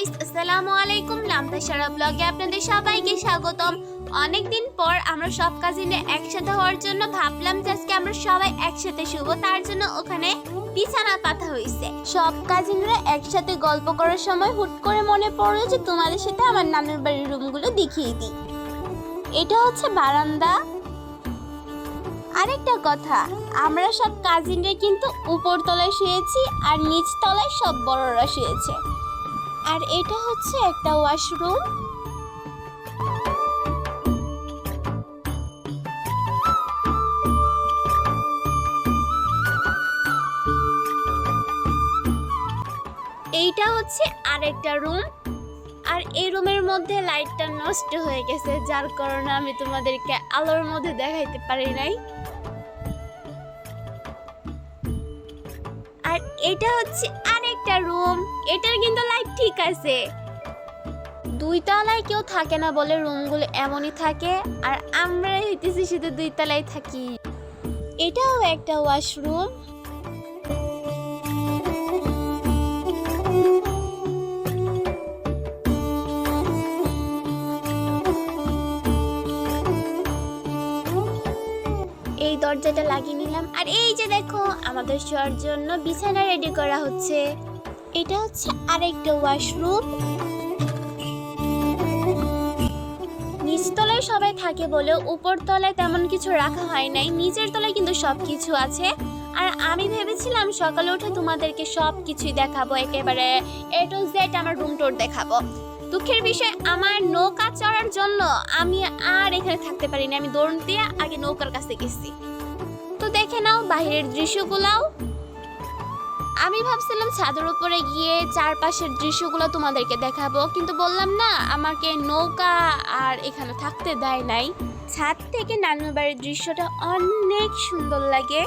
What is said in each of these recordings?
Guys আসসালামু আলাইকুম লামতাসারা ব্লগে আপনাদের সবাইকে স্বাগতম। অনেকদিন পর আমরা সব কাজিনে একসাথে হওয়ার জন্য ভাবলাম যে আজকে আমরা সবাই একসাথে শুভ তার জন্য ওখানে বিছানা পাতা হয়েছে সব কাজিনরা একসাথে গল্প করার সময় হুট করে মনে পড়ল যে তোমাদের সাথে আমার নানুর বাড়ির রুমগুলো দেখিয়ে দিই। এটা হচ্ছে বারান্দা। আরেকটা কথা, আমরা সব কাজিনরা কিন্তু উপর তলায় শুয়েছি আর নিচ তলায় সব বড়রা শুয়েছে। আর এটা হচ্ছে একটা ওয়াশরুম। এইটা হচ্ছে আরেকটা রুম। আর এই রুমের মধ্যে লাইটটা নষ্ট হয়ে গেছে, যার কারণে আমি তোমাদেরকে আলোর মধ্যে দেখাইতে পারি নাই। আর এটা হচ্ছে আরেকটা রুম এটার কিন্তু লাইট ঠিক আছে। দুই তলায় কেউ থাকে না বলে রুমগুলো এমনই থাকে, আর আমরা হইতেছি শুধু দুই তলায় থাকি। এটাও একটা ওয়াশরুম এই দরজাটা লাগিয়ে নিলাম, আর এই যে দেখো, আমাদের শোয়ার জন্য বিছানা রেডি করা হচ্ছে। এটা হচ্ছে আরেকটা ওয়াশরুম। নিচতলায় সবাই থাকে বলে উপর তলায় তেমন কিছু রাখা হয় নাই। নিচের তলায় কিন্তু সব কিছু আছে। আর আমি ভেবেছিলাম সকালে উঠে তোমাদেরকে সব কিছুই দেখাবো, একেবারে এ টু জেড আমার রুম টোর দেখাবো। দুঃখের বিষয়, আমার নৌকা চড়ার জন্য আমি আর এখানে থাকতে পারিনি। আমি দৌড় দিয়ে আগে নৌকার কাছে গেছি। তো দেখে নাও বাইরের দৃশ্যগুলাও। আমি ভাবছিলাম ছাদের উপরে গিয়ে চারপাশের দৃশ্যগুলো তোমাদেরকে দেখাবো, কিন্তু বললাম না, আমাকে নৌকা আর এখানে থাকতে দেয় নাই। ছাদ থেকে নানুর বাড়ির দৃশ্যটা অনেক সুন্দর লাগে।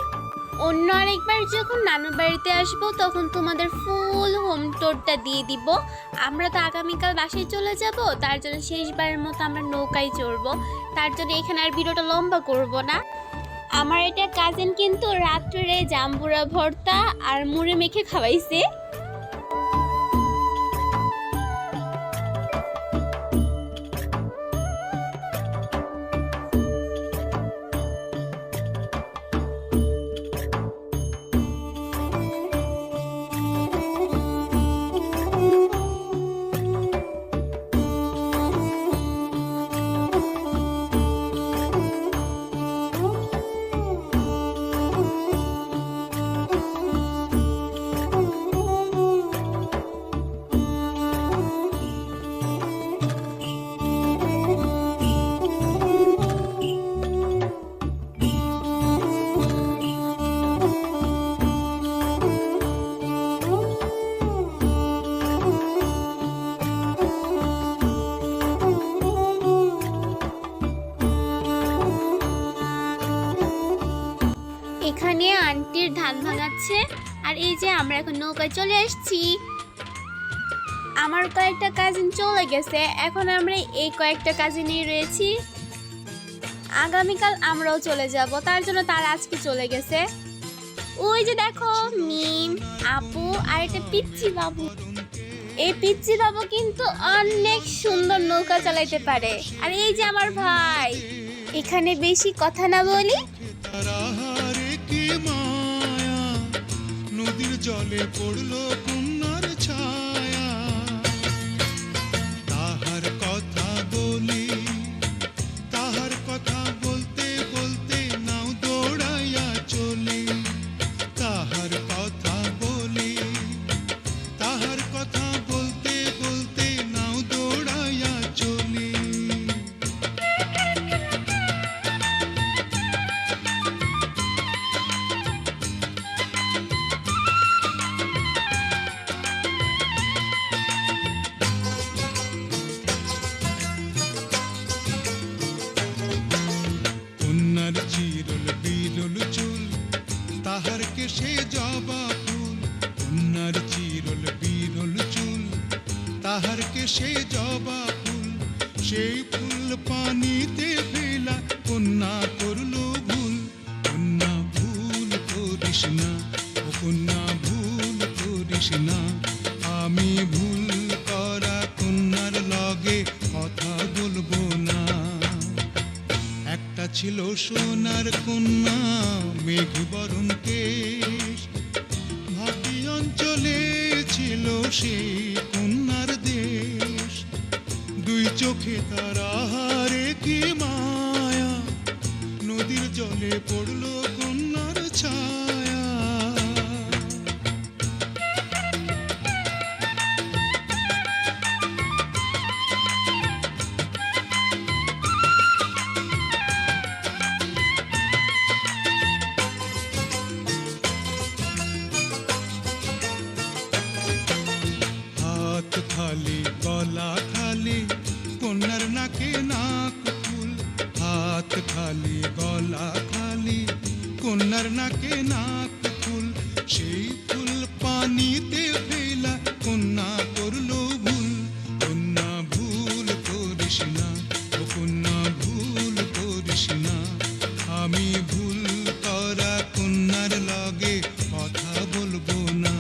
অন্য আরেকবার যখন নানুর বাড়িতে আসব, তখন তোমাদের ফুল হোম টোরটা দিয়ে দিব। আমরা তো আগামীকাল বাসায় চলে যাব, তার জন্য শেষবারের মতো আমরা নৌকায় চড়বো। তার জন্য এখানে আর ভিডিওটা লম্বা করব না। আমার এটা কাজিন কিন্তু রাত্রে জাম্বুরা ভর্তা আর মুড়ি মেখে খাওয়াইছে। এখানে আন্টির ধান ভাঙাচ্ছে। আর এই যে আমরা এখন নৌকায় চলে আসছি। আমার কয়েকটা কাজিন চলে গেছে। এখন আমরা এই কয়েকটা কাজিনই রয়েছি। আগামীকাল আমরাও চলে যাব। তার জন্য তার আজকে চলে গেছে। ওই যে দেখো, মিম, আপু আর একটা পিচ্ছি বাবু। এই পিচ্ছি বাবু কিন্তু অনেক সুন্দর নৌকা চালাইতে পারে। আর এই যে আমার ভাই, এখানে বেশি কথা না বলি। মায়া নদীর জলে পড়ল কন্যার তাহার সে জবা ফুল কন্যার চিরল বিরল চুল। তাহার সে জবা ফুল, সেই ফুল পানিতে ছিল সোনার কন্যা মেঘ বরণ কেশ। ভাটি অঞ্চলে ছিল সেই কন্যার দেশ। দুই চোখে তার আহারে কি মায়া, নদীর জলে পড়ল হাত খালি, গলা খালি, কন্যার নাকে নাক ফুল, সেই ফুল পানিতে ফেলা, কন্যা করল ভুল, কন্যা ভুল করিস না, ও কন্যা ভুল করিস না। আমি ভুল করা কন্যার লগে কথা বলব না।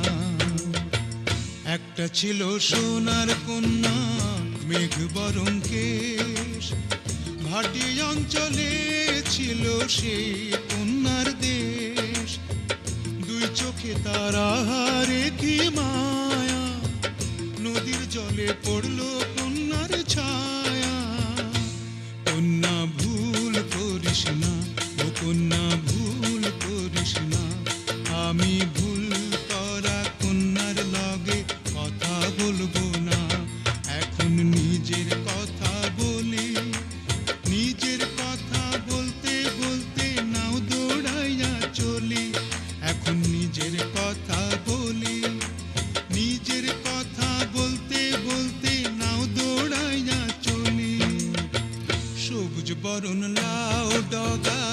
একটা ছিল সোনার কন্যা, মেঘ বরণ কেশ ভাটি অঞ্চলে ছিল সেই কন্যার দেশ। দুই চোখে তার কি মায়া, নদীর জলে পড়ল কন্যার ছায়া। কন্যা, ভুল করিস না। Bye.